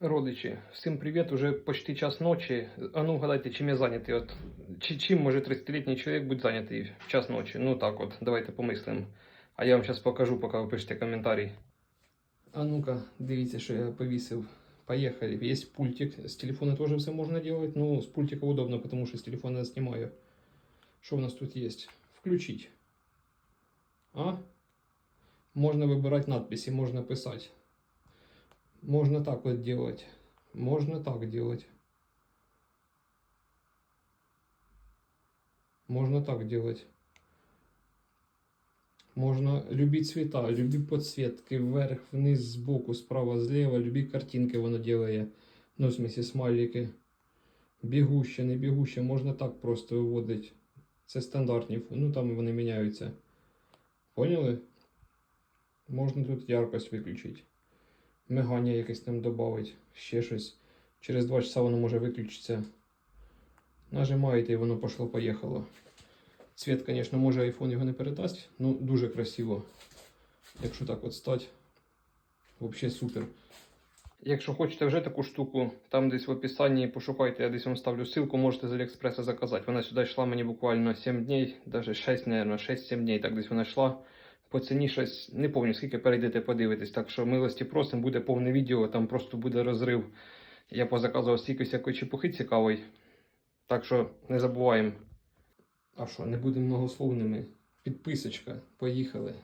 Родичі, всім привіт, уже почти час ночі. А ну гадайте, чим я зайнятий? От, чи, чим може 30-літній чоловік бути зайнятий в час ночі? Ну так от, давайте помислимо. А я вам зараз покажу, поки ви пишете коментарі. А ну-ка, дивіться, що я повісив. Поехали. Есть пультик. С телефона тоже все можно делать, но с пультика удобно, потому что с телефона я снимаю. Что у нас тут есть? Включить. А? Можно выбирать надписи, можно писать. Можно так вот делать. Можно так делать. Можно так делать. Можно любить цвета, любі подсветки, вверх, вниз, сбоку, справа, зліва, любі картинки воно делає. Ну, в смысле, смайлики. Бігуще, не бігуще, можна так просто виводити. Це стандартні, ну там вони міняються. Поняли? Можна тут яркость виключити. Мигання якесь там додати, ще щось. Через 2 часа воно може виключитися. Нажимаєте і воно пошло-поїхало. Цвет, звісно, може iPhone його не передасть, ну дуже красиво. Якщо так от стати. Взагалі супер. Якщо хочете вже таку штуку, там десь в описанні пошукайте, я десь вам ставлю ссылку, можете з Аліекспреса заказати. Вона сюди йшла мені буквально 7 днів, навіть 6, мабуть, 6-7 днів, так десь вона йшла. По ціні щось, не пам'ятаю, скільки перейдете, подивитись. Так що милості просимо, буде повне відео, там просто буде розрив. Я позаказував стільки всякої чепухи цікавої. Так що не забуваємо. А що, не будемо многословними. Підписочка. Поїхали.